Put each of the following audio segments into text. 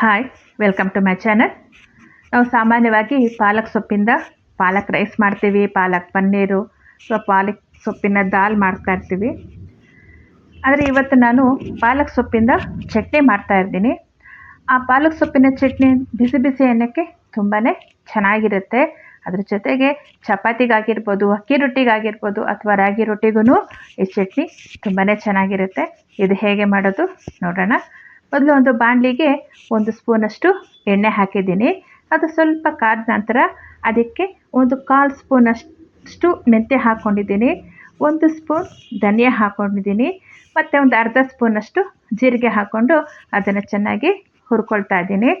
Hi welcome to my channel ನಾವು ಸಾಮಾನ್ಯವಾಗಿ ಪಾಲಕ್ ಸೊಪ್ಪಿಂದ ಪಾಲಕ್ rice ಮಾಡ್ತೀವಿ, ಪಾಲಕ್ ಪನ್ನೀರು, ಸೊ ಪಾಲಕ್ ಸೊಪ್ಪಿನ ದಾಲ್ ಮಾಡ್ತಾ ಇರ್ತೀವಿ. ಆದರೆ ಇವತ್ತು ನಾನು ಪಾಲಕ್ ಸೊಪ್ಪಿಂದ ಚಟ್ನಿ ಮಾಡ್ತಾ ಇದ್ದೀನಿ ಆ ಪಾಲಕ್ ಸೊಪ್ಪಿನ ಚಟ್ನಿ ಬಿಸಿ ಬಿಸಿ ಅನ್ನಕ್ಕೆ ತುಂಬಾ ಚೆನ್ನಾಗಿರುತ್ತೆ. ಅದ್ರ ಜೊತೆಗೆ ಚಪಾತಿಗಾಗಿರ್ಬೋದು, ಅಕ್ಕಿ ರೊಟ್ಟಿಗಾಗಿರ್ಬೋದು ಅಥವಾ ರಾಗಿ ರೊಟ್ಟಿಗೂ ಈ ಚಟ್ನಿ ತುಂಬಾ ಚೆನ್ನಾಗಿರುತ್ತೆ. ಇದು ಹೇಗೆ ಮಾಡೋದು ನೋಡೋಣ. ಮೊದಲು ಒಂದು ಬಾಣಲಿಗೆ ಒಂದು ಸ್ಪೂನಷ್ಟು ಎಣ್ಣೆ ಹಾಕಿದ್ದೀನಿ. ಅದು ಸ್ವಲ್ಪ ಕಾದ ನಂತರ ಅದಕ್ಕೆ ಒಂದು ಕಾಲು ಸ್ಪೂನಷ್ಟು ಮೆಂತ್ಯ ಹಾಕ್ಕೊಂಡಿದ್ದೀನಿ ಒಂದು ಸ್ಪೂನ್ ಧನಿಯಾ ಹಾಕ್ಕೊಂಡಿದ್ದೀನಿ ಮತ್ತು ಒಂದು ಅರ್ಧ ಸ್ಪೂನಷ್ಟು ಜೀರಿಗೆ ಹಾಕ್ಕೊಂಡು ಅದನ್ನು ಚೆನ್ನಾಗಿ ಹುರ್ಕೊಳ್ತಾ ಇದ್ದೀನಿ.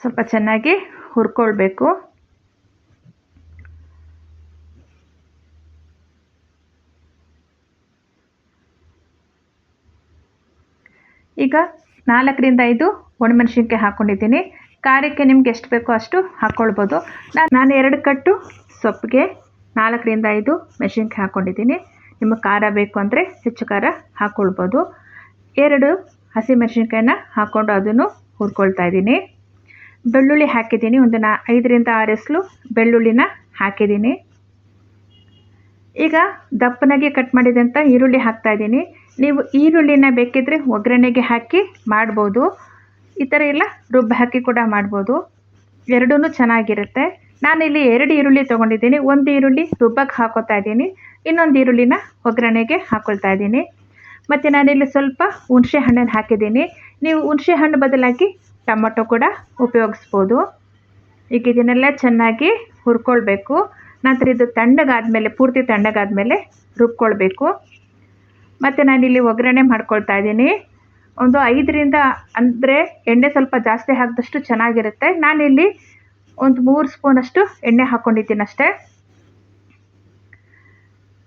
ಸ್ವಲ್ಪ ಚೆನ್ನಾಗಿ ಹುರ್ಕೊಳ್ಬೇಕು. ಈಗ ನಾಲ್ಕರಿಂದ ಐದು ಒಣಮೆಣಸಿನ್ಕಾಯಿ ಹಾಕ್ಕೊಂಡಿದ್ದೀನಿ ಖಾರಕ್ಕೆ ನಿಮ್ಗೆ ಎಷ್ಟು ಬೇಕೋ ಅಷ್ಟು ಹಾಕ್ಕೊಳ್ಬೋದು ನಾನು ಎರಡು ಕಟ್ಟು ಸೊಪ್ಪಿಗೆ ನಾಲ್ಕರಿಂದ ಐದು ಮೆಣಸಿನ್ಕಾಯಿ ಹಾಕ್ಕೊಂಡಿದ್ದೀನಿ ನಿಮಗೆ ಖಾರ ಬೇಕು ಅಂದರೆ ಹೆಚ್ಚು ಖಾರ ಹಾಕ್ಕೊಳ್ಬೋದು ಎರಡು ಹಸಿಮೆಣಸಿನ್ಕಾಯಿನ ಹಾಕ್ಕೊಂಡು ಅದನ್ನು ಹುರ್ಕೊಳ್ತಾ ಇದ್ದೀನಿ. ಬೆಳ್ಳುಳ್ಳಿ ಹಾಕಿದ್ದೀನಿ. ಒಂದು ನಾ ಐದರಿಂದ ಆರು ಎಸ್ಲು ಬೆಳ್ಳುಳ್ಳಿನ ಹಾಕಿದ್ದೀನಿ. ಈಗ ದಪ್ಪನಾಗಿ ಕಟ್ ಮಾಡಿದಂಥ ಈರುಳ್ಳಿ ಹಾಕ್ತಾ ಇದ್ದೀನಿ. ನೀವು ಈರುಳ್ಳಿನ ಬೇಕಿದ್ದರೆ ಒಗ್ಗರಣೆಗೆ ಹಾಕಿ ಮಾಡ್ಬೋದು. ಈ ಥರ ಎಲ್ಲ ರುಬ್ಬಿ ಹಾಕಿ ಕೂಡ ಮಾಡ್ಬೋದು. ಎರಡೂ ಚೆನ್ನಾಗಿರುತ್ತೆ. ನಾನಿಲ್ಲಿ ಎರಡು ಈರುಳ್ಳಿ ತೊಗೊಂಡಿದ್ದೀನಿ. ಒಂದು ಈರುಳ್ಳಿ ರುಬ್ಬಕ್ಕೆ ಹಾಕೋತಾ ಇದ್ದೀನಿ. ಇನ್ನೊಂದು ಈರುಳ್ಳಿನ ಒಗ್ಗರಣೆಗೆ ಹಾಕೊಳ್ತಾ ಇದ್ದೀನಿ. ಮತ್ತು ನಾನಿಲ್ಲಿ ಸ್ವಲ್ಪ ಹುಣಸೆ ಹಣ್ಣನ್ನು ಹಾಕಿದ್ದೀನಿ. ನೀವು ಹುಣಸೆ ಹಣ್ಣು ಬದಲಾಗಿ ಟೊಮೊಟೊ ಕೂಡ ಉಪಯೋಗಿಸ್ಬೋದು. ಈಗ ಇದನ್ನೆಲ್ಲ ಚೆನ್ನಾಗಿ ಹುರ್ಕೊಳ್ಬೇಕು. ನಂತರ ಇದು ತಣ್ಣಗಾದ ಮೇಲೆ ಪೂರ್ತಿ ತಣ್ಣಗಾದ ಮೇಲೆ ರುಬ್ಕೊಳ್ಬೇಕು. ಮತ್ತು ನಾನಿಲ್ಲಿ ಒಗ್ಗರಣೆ ಮಾಡ್ಕೊಳ್ತಾ ಇದ್ದೀನಿ. ಒಂದು ಐದರಿಂದ, ಅಂದರೆ ಎಣ್ಣೆ ಸ್ವಲ್ಪ ಜಾಸ್ತಿ ಹಾಕಿದಷ್ಟು ಚೆನ್ನಾಗಿರುತ್ತೆ. ನಾನಿಲ್ಲಿ ಒಂದು ಮೂರು ಸ್ಪೂನಷ್ಟು ಎಣ್ಣೆ ಹಾಕ್ಕೊಂಡಿದ್ದೀನಿ ಅಷ್ಟೇ.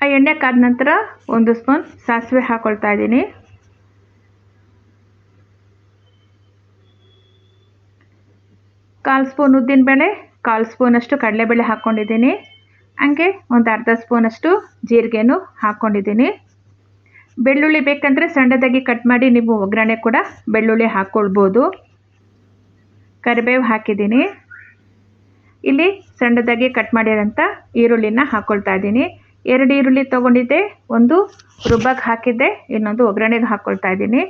ಆ ಎಣ್ಣೆ ಕಾದ ನಂತರ ಒಂದು ಸ್ಪೂನ್ ಸಾಸಿವೆ ಹಾಕ್ಕೊಳ್ತಾ ಇದ್ದೀನಿ. ಕಾಲು ಸ್ಪೂನ್ ಉದ್ದಿನಬೇಳೆ ಕಾಲು ಸ್ಪೂನಷ್ಟು ಕಡಲೆಬೇಳೆ ಹಾಕ್ಕೊಂಡಿದ್ದೀನಿ ಹಂಗೆ ಒಂದು ಅರ್ಧ ಸ್ಪೂನಷ್ಟು ಜೀರಿಗೆನೂ ಹಾಕ್ಕೊಂಡಿದ್ದೀನಿ ಬೆಳ್ಳುಳ್ಳಿ ಬೇಕಂದರೆ ಸಣ್ಣದಾಗಿ ಕಟ್ ಮಾಡಿ ನೀವು ಒಗ್ಗರಣೆ ಕೂಡ ಬೆಳ್ಳುಳ್ಳಿ ಹಾಕ್ಕೊಳ್ಬೋದು ಕರಿಬೇವು ಹಾಕಿದ್ದೀನಿ. ಇಲ್ಲಿ ಸಣ್ಣದಾಗಿ ಕಟ್ ಮಾಡಿರೋಂಥ ಈರುಳ್ಳಿನ ಹಾಕ್ಕೊಳ್ತಾ ಇದ್ದೀನಿ. ಎರಡು ಈರುಳ್ಳಿ ತೊಗೊಂಡಿದ್ದೆ, ಒಂದು ರುಬ್ಬಕ್ಕೆ ಹಾಕಿದ್ದೆ, ಇನ್ನೊಂದು ಒಗ್ಗರಣೆಗೆ ಹಾಕ್ಕೊಳ್ತಾ ಇದ್ದೀನಿ.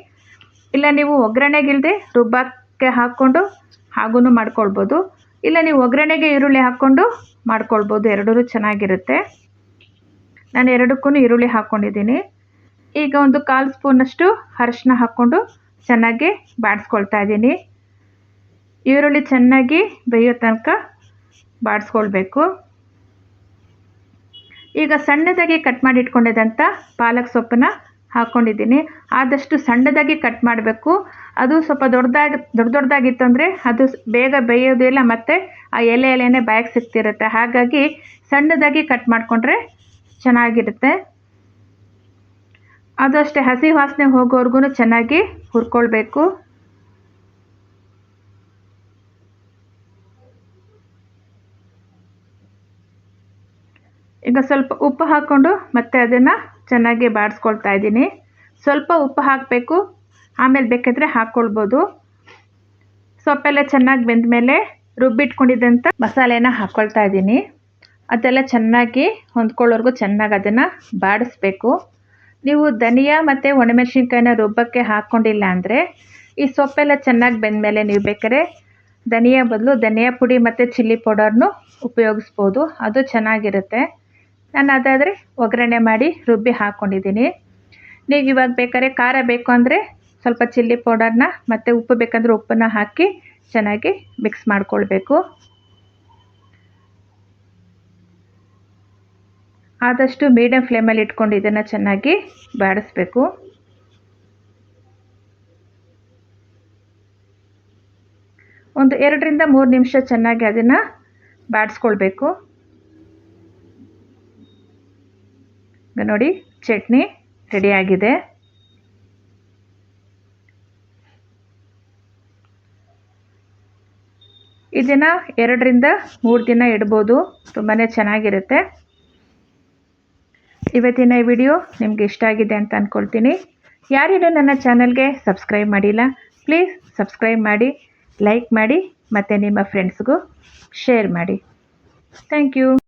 ಇಲ್ಲ ನೀವು ಒಗ್ಗರಣೆಗಿಲ್ಲದೆ ರುಬ್ಬಕ್ಕೆ ಹಾಕ್ಕೊಂಡು ಹಾಗೂ ಮಾಡ್ಕೊಳ್ಬೋದು. ಇಲ್ಲ ನೀವು ಒಗ್ಗರಣೆಗೆ ಈರುಳ್ಳಿ ಹಾಕ್ಕೊಂಡು ಮಾಡ್ಕೊಳ್ಬೋದು, ಎರಡೂ ಚೆನ್ನಾಗಿರುತ್ತೆ. ನಾನು ಎರಡಕ್ಕೂ ಈರುಳ್ಳಿ ಹಾಕ್ಕೊಂಡಿದ್ದೀನಿ ಈಗ ಒಂದು ಕಾಲು ಸ್ಪೂನಷ್ಟು ಅರಶಿನ ಹಾಕ್ಕೊಂಡು ಚೆನ್ನಾಗಿ ಬಾಡಿಸ್ಕೊಳ್ತಾ ಇದ್ದೀನಿ. ಈರುಳ್ಳಿ ಚೆನ್ನಾಗಿ ಬೇಯೋ ತನಕ ಬಾಡಿಸ್ಕೊಳ್ಬೇಕು. ಈಗ ಸಣ್ಣದಾಗಿ ಕಟ್ ಮಾಡಿ ಇಟ್ಕೊಂಡಿದ್ದಂಥ ಪಾಲಕ್ ಸೊಪ್ಪನ್ನ ಹಾಕ್ಕೊಂಡಿದ್ದೀನಿ ಆದಷ್ಟು ಸಣ್ಣದಾಗಿ ಕಟ್ ಮಾಡಬೇಕು. ಅದು ಸ್ವಲ್ಪ ದೊಡ್ಡದಾಗಿ, ದೊಡ್ಡ ದೊಡ್ಡದಾಗಿತ್ತು ಅಂದರೆ ಅದು ಬೇಗ ಬೇಯೋದಿಲ್ಲ ಮತ್ತು ಆ ಎಲೆ ಎಲೆನೇ ಬಾಯಿಗೆ ಸಿಗ್ತಿರುತ್ತೆ. ಹಾಗಾಗಿ ಸಣ್ಣದಾಗಿ ಕಟ್ ಮಾಡಿಕೊಂಡ್ರೆ ಚೆನ್ನಾಗಿರುತ್ತೆ. ಅದು ಅಷ್ಟೇ ಹಸಿ ವಾಸನೆ ಹೋಗೋವರೆಗೂ ಚೆನ್ನಾಗಿ ಹುರ್ಕೊಳ್ಬೇಕು. ಈಗ ಸ್ವಲ್ಪ ಉಪ್ಪು ಹಾಕ್ಕೊಂಡು ಮತ್ತೆ ಅದನ್ನು ಚೆನ್ನಾಗಿ ಬಾಡಿಸ್ಕೊಳ್ತಾ ಇದ್ದೀನಿ. ಸ್ವಲ್ಪ ಉಪ್ಪು ಹಾಕಬೇಕು, ಆಮೇಲೆ ಬೇಕಿದ್ರೆ ಹಾಕ್ಕೊಳ್ಬೋದು ಸೊಪ್ಪೆಲ್ಲ ಚೆನ್ನಾಗಿ ಬೆಂದ ಮೇಲೆ ರುಬ್ಬಿಟ್ಕೊಂಡಿದ್ದಂಥ ಮಸಾಲೆನ ಹಾಕ್ಕೊಳ್ತಾ ಇದ್ದೀನಿ. ಅದೆಲ್ಲ ಚೆನ್ನಾಗಿ ಹೊಂದ್ಕೊಳ್ಳೋರ್ಗು ಚೆನ್ನಾಗಿ ಅದನ್ನು ಬಾಡಿಸ್ಬೇಕು. ನೀವು ಧನಿಯಾ ಮತ್ತು ಒಣಮೆಣಸಿನ್ಕಾಯಿನ ರುಬ್ಬಕ್ಕೆ ಹಾಕ್ಕೊಂಡಿಲ್ಲ ಅಂದರೆ ಈ ಸೊಪ್ಪೆಲ್ಲ ಚೆನ್ನಾಗಿ ಬೆಂದಮೇಲೆ ನೀವು ಬೇಕಾದ್ರೆ ಧನಿಯಾ ಬದಲು ಧನಿಯಾ ಪುಡಿ ಮತ್ತು ಚಿಲ್ಲಿ ಪೌಡರ್ನು ಉಪಯೋಗಿಸ್ಬೋದು. ಅದು ಚೆನ್ನಾಗಿರುತ್ತೆ. ನಾನು ಅದಾದರೆ ಒಗ್ಗರಣೆ ಮಾಡಿ ರುಬ್ಬಿ ಹಾಕ್ಕೊಂಡಿದ್ದೀನಿ ನೀವು ಇವಾಗ ಬೇಕಾದ್ರೆ ಖಾರ ಬೇಕು ಅಂದರೆ ಸ್ವಲ್ಪ ಚಿಲ್ಲಿ ಪೌಡರ್ನ ಮತ್ತು ಉಪ್ಪು ಬೇಕಂದರೆ ಉಪ್ಪನ್ನ ಹಾಕಿ ಚೆನ್ನಾಗಿ ಮಿಕ್ಸ್ ಮಾಡಿಕೊಳ್ಬೇಕು. ಆದಷ್ಟು ಮೀಡಿಯಮ್ ಫ್ಲೇಮಲ್ಲಿ ಇಟ್ಕೊಂಡು ಇದನ್ನು ಚೆನ್ನಾಗಿ ಬಾಡಿಸ್ಬೇಕು. ಒಂದು ಎರಡರಿಂದ ಮೂರು ನಿಮಿಷ ಚೆನ್ನಾಗಿ ಅದನ್ನು ಬಾಡಿಸ್ಕೊಳ್ಬೇಕು. ನೋಡಿ, ಚಟ್ನಿ ರೆಡಿಯಾಗಿದೆ ಇದನ್ನು ಎರಡರಿಂದ ಮೂರು ದಿನ ಇಡ್ಬೋದು ತುಂಬಾ ಚೆನ್ನಾಗಿರುತ್ತೆ. ಇವತ್ತಿನ ಈ ವಿಡಿಯೋ ನಿಮಗೆ ಇಷ್ಟ ಆಗಿದೆ ಅಂತ ಅಂದ್ಕೊಳ್ತೀನಿ ಯಾರಿಗೂ ನನ್ನ ಚಾನಲ್ಗೆ ಸಬ್ಸ್ಕ್ರೈಬ್ ಮಾಡಿಲ್ಲ, ಪ್ಲೀಸ್ ಸಬ್ಸ್ಕ್ರೈಬ್ ಮಾಡಿ, ಲೈಕ್ ಮಾಡಿ ಮತ್ತು ನಿಮ್ಮ ಫ್ರೆಂಡ್ಸ್ಗೂ ಶೇರ್ ಮಾಡಿ. Thank you